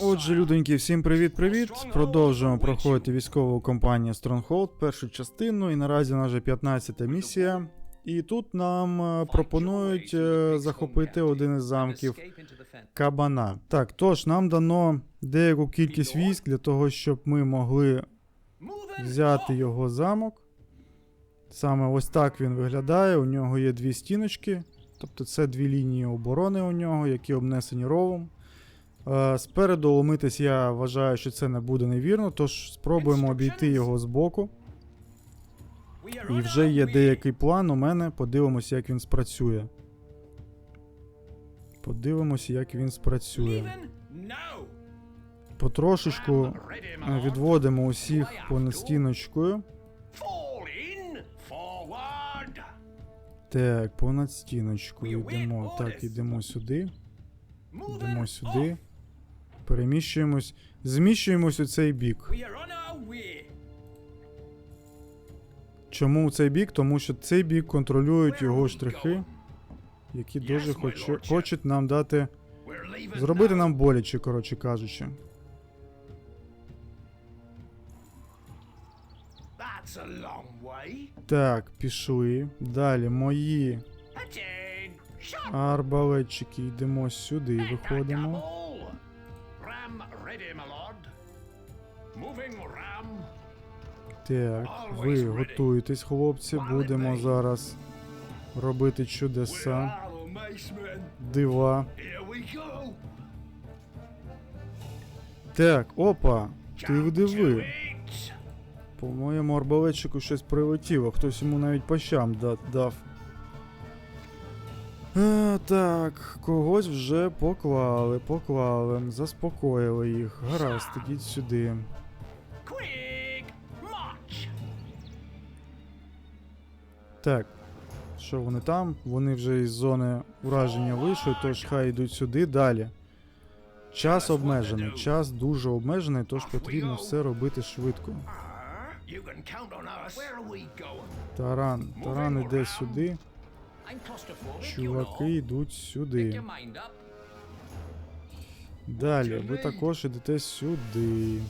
Отже, людоньки, всім привіт-привіт. Продовжуємо проходити військову кампанію Stronghold, першу частину, і наразі у нас вже 15-та місія. І тут нам е, пропонують е, захопити один із замків Кабана. Так, тож нам дано деяку кількість військ для того, щоб ми могли взяти його замок. Саме ось так він виглядає. У нього є дві стіночки, тобто це дві лінії оборони у нього, які обнесені ровом. Е, Спереду ломитись я вважаю, що це не буде невірно, тож спробуємо обійти його збоку. І вже є деякий план у мене. Подивимося, як він спрацює. Подивимося, як він спрацює. Потрошечку е, відводимо усіх понад стіночкою. Так, понад стіночкою йдемо. Так, йдемо сюди. Йдемо сюди. Переміщуємось. Зміщуємось у цей бік. Чому у цей бік? Тому що цей бік контролюють його штрихи, які дуже хоче, хочуть нам дати. Зробити нам боляче, коротше кажучи. Так, пішли. Далі мої арбалетчики йдемо сюди, виходимо. Так, ви готуєтесь, хлопці. Будемо зараз робити чудеса, дива. Так, опа, ти to По моєму арбалетчику щось прилетіло, хтось йому навіть по щам да- дав. А, так, когось вже поклали, поклали, заспокоїли їх. Гаразд, ідіть сюди. Так. Що вони там? Вони вже із зони ураження вийшли, тож хай йдуть сюди далі. Час обмежений, час дуже обмежений, тож потрібно все робити швидко. Таран, таран іде сюди, чуваки йдуть сюди. Далі, ви також ідете сюди.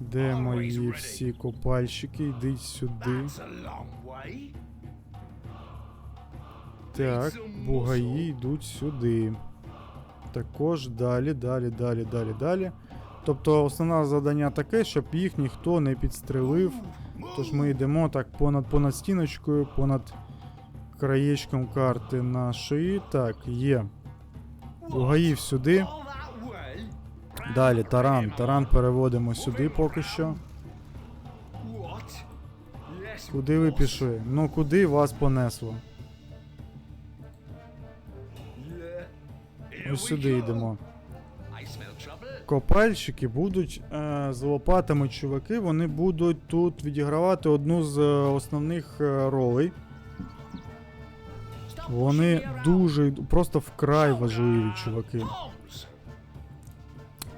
Де мої всі копальщики? Йдіть сюди. Так, бугаї йдуть сюди. Також далі, далі, далі, далі, далі. Тобто основне завдання таке, щоб їх ніхто не підстрелив. Тож ми йдемо так понад понад стіночкою, понад краєчком карти нашої. Так, є. Бугаїв сюди. Далі таран. Таран переводимо сюди поки що. Куди ви пішли? Ну куди вас понесло? Ось сюди йдемо. Копальщики будуть е, з лопатами чуваки, вони будуть тут відігравати одну з е, основних е, ролей. Вони дуже просто вкрай важливі чуваки.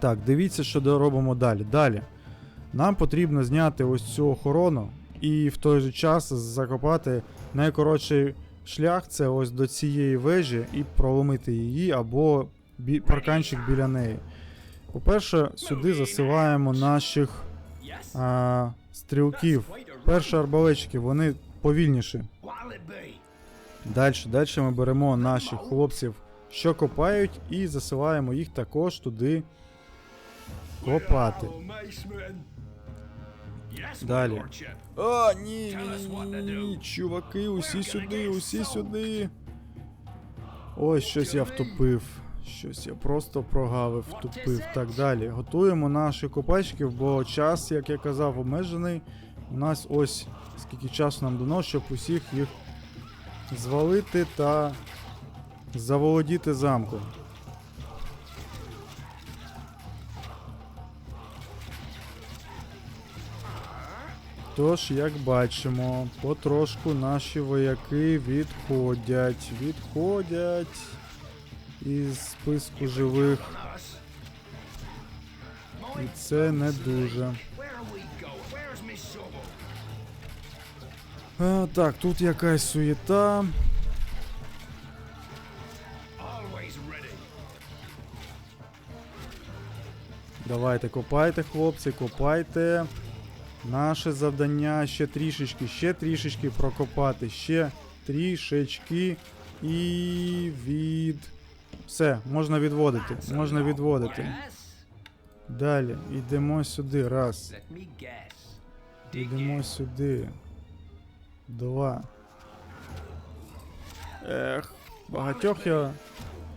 Так, дивіться, що робимо далі. Далі. Нам потрібно зняти ось цю охорону і в той же час закопати найкоротший шлях це ось до цієї вежі і проломити її або бі- парканчик біля неї. По-перше, сюди засилаємо наших а, стрілків. Перші арбалетчики, вони повільніші. Далі, далі ми беремо наших хлопців, що копають, і засилаємо їх також туди копати. Далі. А, ні, ні, ні, чуваки, усі сюди, усі сюди. Ой, щось я втопив. Щось я просто прогавив, втупив. Так далі. Готуємо наших копачків, бо час, як я казав, обмежений. У нас ось скільки часу нам дано, щоб усіх їх звалити та заволодіти замком. Тож, як бачимо, потрошку наші вояки відходять, відходять із списку живих. І це не дуже. А, Так, тут якась суєта. Давайте копайте, хлопці, копайте. Наше завдання ще трішечки, ще трішечки прокопати, ще трішечки. І від. Все, можна відводити. Можна відводити. Далі, йдемо сюди. Раз. Йдемо сюди. Два. Ех, багатьох я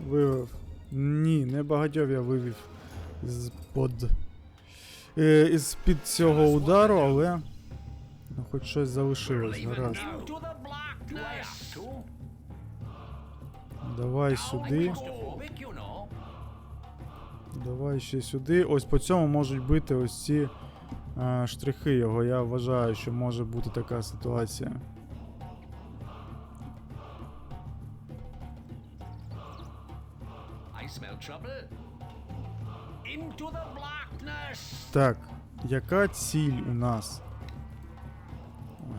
вивів. Ні, не багатьох я вивів з-под. Е, із-під цього удару, але. Ну, хоч щось залишилось. зараз. Давай сюди. Давай ще сюди. Ось по цьому можуть бити ось ці е, штрихи його. Я вважаю, що може бути така ситуація. Так, яка ціль у нас?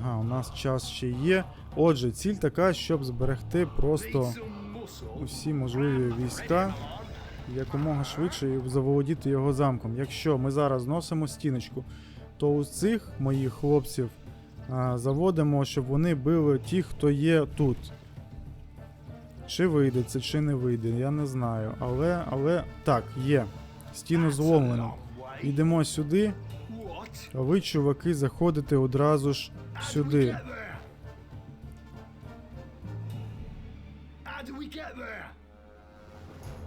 Ага, у нас час ще є. Отже, ціль така, щоб зберегти просто усі можливі війська якомога швидше заволодіти його замком. Якщо ми зараз зносимо стіночку, то у цих моїх хлопців а, заводимо, щоб вони били ті, хто є тут. Чи вийде це, чи не вийде, я не знаю. Але, але так, є. Стіну зломлено. Йдемо сюди, а ви, чуваки, заходите одразу ж сюди.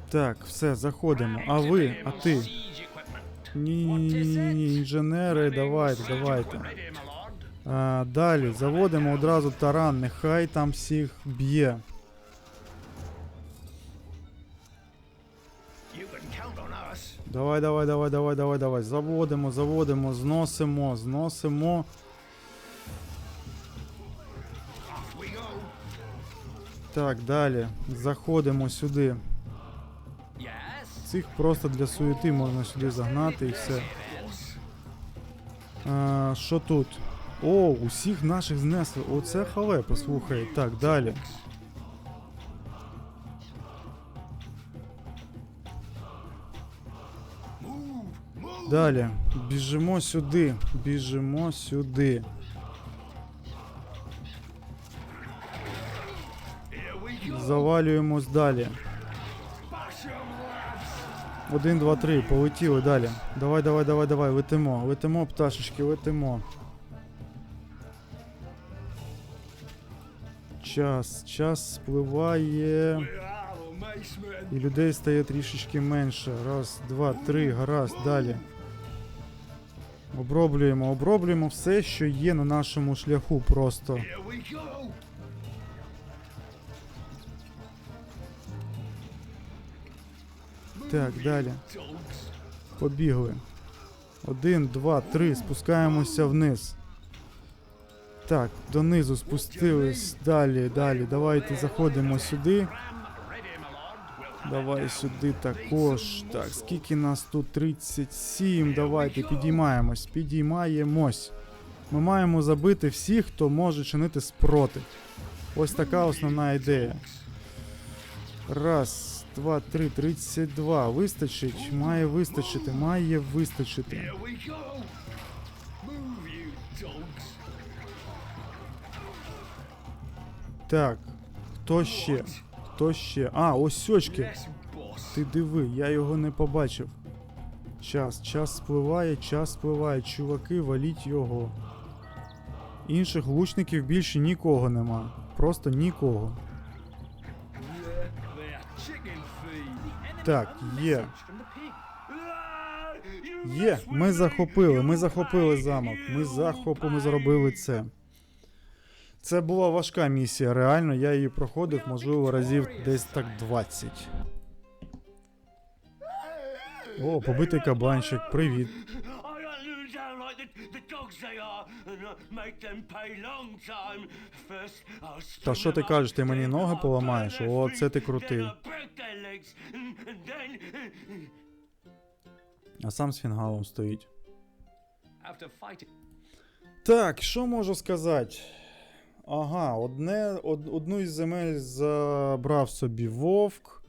Так, все, заходимо. А ви, а ти? Ні, ні, ні, ні, ні, інженери, давайте, давайте. А, далі, заводимо одразу таран, нехай там всіх б'є. Давай, давай, давай, давай, давай, давай. Заводимо, заводимо, зносимо, зносимо. Так, далі. Заходимо сюди. Цих просто для суєти можна сюди загнати і все. Що тут? О, усіх наших знесли. Оце халепа, слухай. Так, далі. Далі. Біжимо сюди. Біжимо сюди. Завалюємось далі. Один, два, три, полетіли далі. Давай, давай, давай, давай, летимо, летимо, пташечки, летимо. Час, час спливає. І людей стає трішечки менше. Раз, два, три, гаразд, далі. Оброблюємо, оброблюємо все, що є на нашому шляху просто. Так, далі. Побігли. Один, два, три. Спускаємося вниз. Так, донизу спустились. Далі, далі. Давайте заходимо сюди. Давай сюди також. Так, скільки нас тут? 37. Давайте підіймаємось, підіймаємось. Ми маємо забити всіх, хто може чинити спротив. Ось така основна ідея. Раз, два, три, 32. Вистачить? Має вистачити, має вистачити. Так, хто ще? Хто ще? А, ось. Ти диви, я його не побачив. Час, час спливає, час спливає. Чуваки, валіть його. Інших лучників більше нікого нема. Просто нікого. Так, є. Є, ми захопили, ми захопили замок. Ми you захопили, ми зробили це. Це була важка місія, реально, я її проходив, можливо, разів десь так 20. О, побитий кабанчик, привіт. Та що ти кажеш, ти мені ноги поламаєш? О, це ти крутий. А сам з фінгалом стоїть. Так, що можу сказати? Ага, одне, од, одну із земель забрав собі вовк,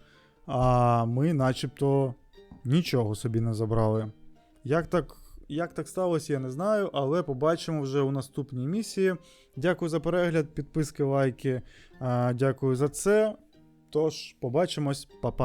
а ми начебто нічого собі не забрали. Як так, як так сталося, я не знаю, але побачимо вже у наступній місії. Дякую за перегляд, підписки, лайки. А, дякую за це. Тож, побачимось, па-па.